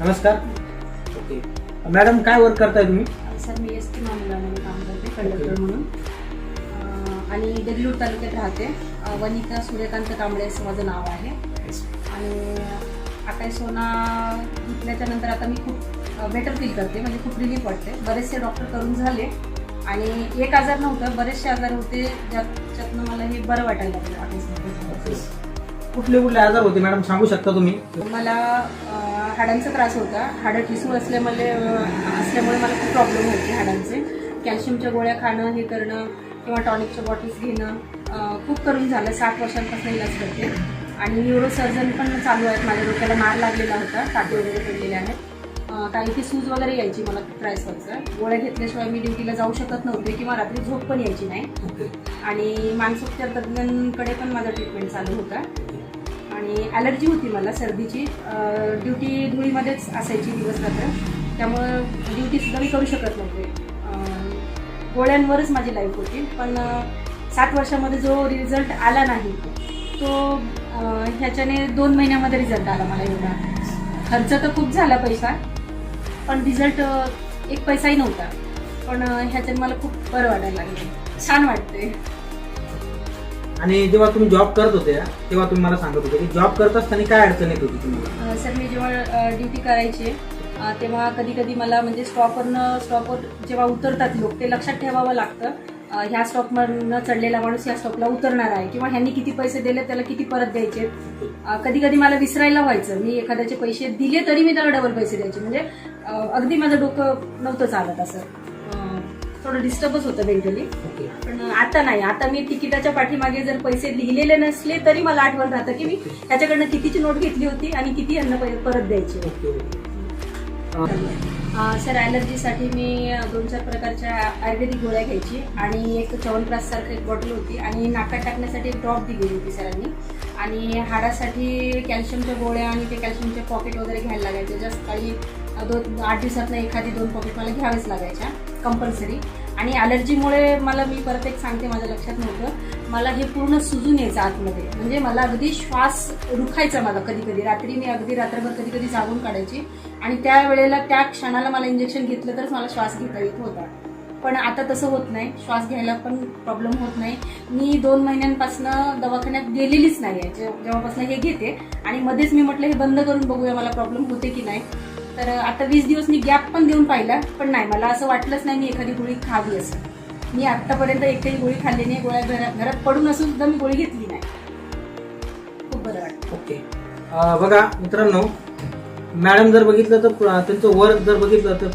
नमस्कार. Okay madam काय work करताय तुम्ही? सर मी एस टी महामंडळामध्ये काम करते कंडक्टर म्हणून. आणि देगलूर तालुक्यात राहते. वनिता सूर्यकांत कांबळे असं माझं नाव आहे. आणि आकाश सोना घेतल्याच्या नंतर आता मी खूप बेटर फील करते. म्हणजे खूप रिलीफ वाटते. बरेचसे डॉक्टर करून झाले. आणि एक आजार नव्हतं बरेचसे आजार होते ज्याच्यातनं मला हे बरं वाटायला लागलं. आकाश कुठले कुठले आजार होते मॅडम? सांगू शकता तुम्ही? मला हाडांचा त्रास होता. हाडं ठिसूळ असल्यामुळे असल्यामुळे मला खूप प्रॉब्लेम होते हाडांचे. कॅल्शियमच्या गोळ्या खाणं हे करणं किंवा टॉनिकच्या बॉटल्स घेणं खूप करून झालं. सात वर्षांपासून इलाज करते. आणि न्यूरोसर्जन पण चालू आहेत. माझ्या डोक्याला मार लागलेला होता. टाके वगैरे पडलेले आहेत. काही कारण की सूज वगैरे यायची मला खूप त्रास व्हायचा. गोळ्या घेतल्याशिवाय मी ड्युटीला जाऊ शकत नव्हते किंवा रात्री झोप पण यायची नाही. आणि मानसोपचार तज्ज्ञांकडे पण माझा ट्रीटमेंट चालू होता. आणि ॲलर्जी होती मला सर्दीची. ड्युटी धुळीमध्येच असायची दिवस रात्र. त्यामुळं ड्युटीसुद्धा मी करू शकत नव्हते. गोळ्यांवरच माझी लाईफ होती. पण सात वर्षामध्ये जो रिझल्ट आला नाही तो ह्याच्याने दोन महिन्यामध्ये रिझल्ट आला मला एवढा. खर्च तर खूप झाला पैसा पण रिझल्ट एक पैसाही नव्हता. पण ह्याच्याने मला खूप बरं वाटायला लागलं. छान वाटते आणि जेव्हा तुम्ही जॉब करत होते तेव्हा तुम्ही मला सांगत होते की जॉब करत असताना काय अडचण येत होती तुम्हाला? सर मी जेव्हा ड्युटी करायची तेव्हा कधी कधी मला म्हणजे स्टॉपवरनं स्टॉपवर जेव्हा उतरतात लोक ते लक्षात ठेवावं लागतं ह्या स्टॉपमधनं चढलेला माणूस या स्टॉपला उतरणार आहे किंवा ह्यांनी किती पैसे दिले त्याला किती परत द्यायचे. कधी कधी मला विसरायला व्हायचं. मी एखाद्याचे पैसे दिले तरी मी त्याला डबल पैसे द्यायचे. म्हणजे अगदी माझं डोकं नव्हतं चालत असं. थोडं डिस्टर्बच होतं मेंटली पण आता नाही. आता मी तिकिटाच्या पाठीमागे जर पैसे लिहिलेले नसले तरी मला आठवण राहतं की मी त्याच्याकडनं कितीची नोट घेतली होती आणि किती यांना पै- परत द्यायची सर ॲलर्जीसाठी मी दोन चार प्रकारच्या आयुर्वेदिक गोळ्या घ्यायची आणि एक च्यवनप्राश सारखं एक बॉटल होती आणि नाकात टाकण्यासाठी एक ड्रॉप दिली होती सरांनी. आणि हाडासाठी कॅल्शियमच्या गोळ्या आणि ते कॅल्शियमचे पॉकेट वगैरे घ्यायला लागायचे. जास्त काही दोन आठ दिवसातनं एखादी दोन पॉकेट मला घ्यावेच लागायच्या. कंपल्सरी आणि ॲलर्जीमुळे मला मी परत एक सांगते माझ्या लक्षात नव्हतं. मला हे पूर्ण सुजून यायचं आतमध्ये. म्हणजे मला अगदी श्वास रुखायचा माझा कधी कधी. रात्री मी अगदी रात्रभर कधी कधी जागून काढायची. आणि त्या वेळेला त्या क्षणाला मला इंजेक्शन घेतलं तरच मला श्वास घेता येत होता. पण आता तसं होत नाही. श्वास घ्यायला पण प्रॉब्लेम होत नाही. मी दोन महिन्यांपासून दवाखान्यात गेलेलीच नाही आहे जेव्हापासून हे घेते. आणि मध्येच मी म्हटलं हे बंद करून बघूया मला प्रॉब्लेम होते की नाही. तर आता वीस दिवस मी गॅप पण देऊन पाहिला पण नाही मला असं वाटलंच नाही मी एखादी गोळी खावी असं. मी आतापर्यंत एकही गोळी खाल्ली नाही गोळ्या घरात घरात पडून असून सुद्धा मी गोळी घेतली नाही. खूप बरं वाटतं ओके. बघा मित्रांनो मॅडम जर बघितलं तर त्यांचं वर्क जर बघितलं तर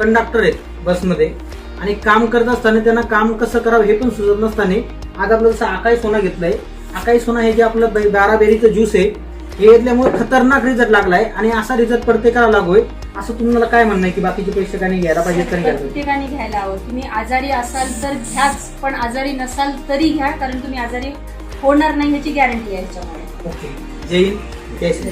कंडक्टर आहेत बसमध्ये. आणि काम करत असताना त्यांना काम कसं करावं हे पण सुचत नसताना आज आपलं जसं आकाई सोना घेतलंय. आकाई सोना हे जे आपलं बे- बाराबेरीचं ज्यूस आहे हे घेतल्यामुळे खतरनाक रिझल्ट लागलाय आणि असा रिझल्ट प्रत्येकाला लागोय असं तुम्हाला काय म्हणणं आहे की बाकीचे पैसे काही घ्यायला पाहिजे? प्रत्येकाने घ्यायला हवं. तुम्ही आजारी असाल तर घ्याच पण आजारी नसाल तरी घ्या कारण तुम्ही आजारी होणार नाही याची गॅरंटी आहे याच्यामुळे ओके. जय हिंद. जय श्री